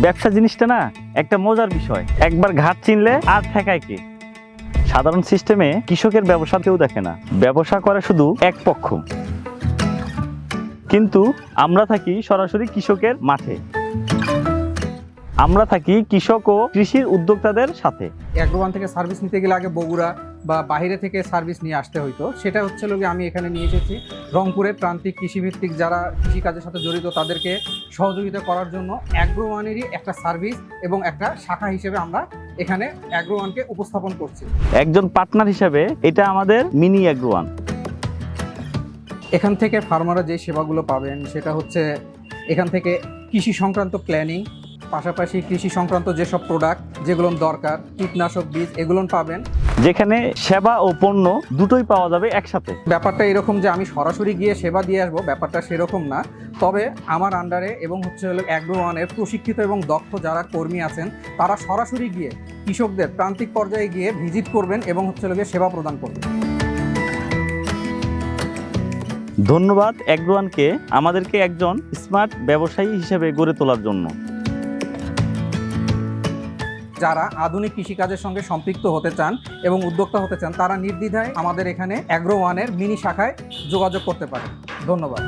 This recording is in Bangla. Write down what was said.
ব্যবসা জিনিসটা না একটা মজার বিষয়। একবার ঘাট চিনলে আর ঠেকায় কে? সাধারণ সিস্টেমে কৃষকের ব্যবসা কেউ দেখে না। ব্যবসা করে শুধু এক পক্ষ। কিন্তু আমরা থাকি সরাসরি কৃষকের মাঠে। আমরা থাকি কৃষক ও কৃষির উদ্যোক্তাদের সাথে। অ্যাগ্রোয়ান থেকে সার্ভিস নিতে গেলে আগে বগুড়া বা বাইরে থেকে সার্ভিস নিয়ে আসতে হইতো। সেটা হচ্ছে লোকে আমি এখানে নিয়ে এসেছি রংপুরের প্রান্তিক কৃষিভিত্তিক যারা কৃষিকাজের সাথে জড়িত তাদেরকে সহযোগিতা করার জন্য অ্যাগ্রোয়ানেরই একটা সার্ভিস এবং একটা শাখা হিসেবে আমরা এখানে অ্যাগ্রোয়ানকে উপস্থাপন করছি। একজন পার্টনার হিসেবে এটা আমাদের মিনি অ্যাগ্রোয়ান এখান থেকে ফার্মাররা যে সেবাগুলো পাবেন সেটা হচ্ছে এখান থেকে কৃষি সংক্রান্ত প্ল্যানিং পাশাপাশি কৃষি সংক্রান্ত যেসব প্রোডাক্ট যেগুলো দরকার কীটনাশক বীজ এগুলো পাবেন। যেখানে সেবা ও পণ্য দুটোই পাওয়া যাবে একসাথে। ব্যাপারটা এরকম যে আমি সরাসরি গিয়ে সেবা দিয়ে আসব ব্যাপারটা সেরকম না। তবে আমার আন্ডারে এবং হচ্ছে হলো অ্যাগ্রো ওয়ানের প্রশিক্ষিত এবং দক্ষ যারা কর্মী আছেন তারা সরাসরি গিয়ে কৃষকদের প্রান্তিক পর্যায়ে গিয়ে ভিজিট করবেন এবং হচ্ছে হলো গিয়ে সেবা প্রদান করবেন। ধন্যবাদ অ্যাগ্রোয়ানকে আমাদেরকে একজন স্মার্ট ব্যবসায়ী হিসেবে গড়ে তোলার জন্য। যারা আধুনিক কৃষিকাজের সঙ্গে সম্পৃক্ত হতে চান এবং উদ্যোক্তা হতে চান, তারা নির্দ্বিধায় আমাদের এখানে অ্যাগ্রো ওয়ানের মিনি শাখায় যোগাযোগ করতে পারেন। ধন্যবাদ।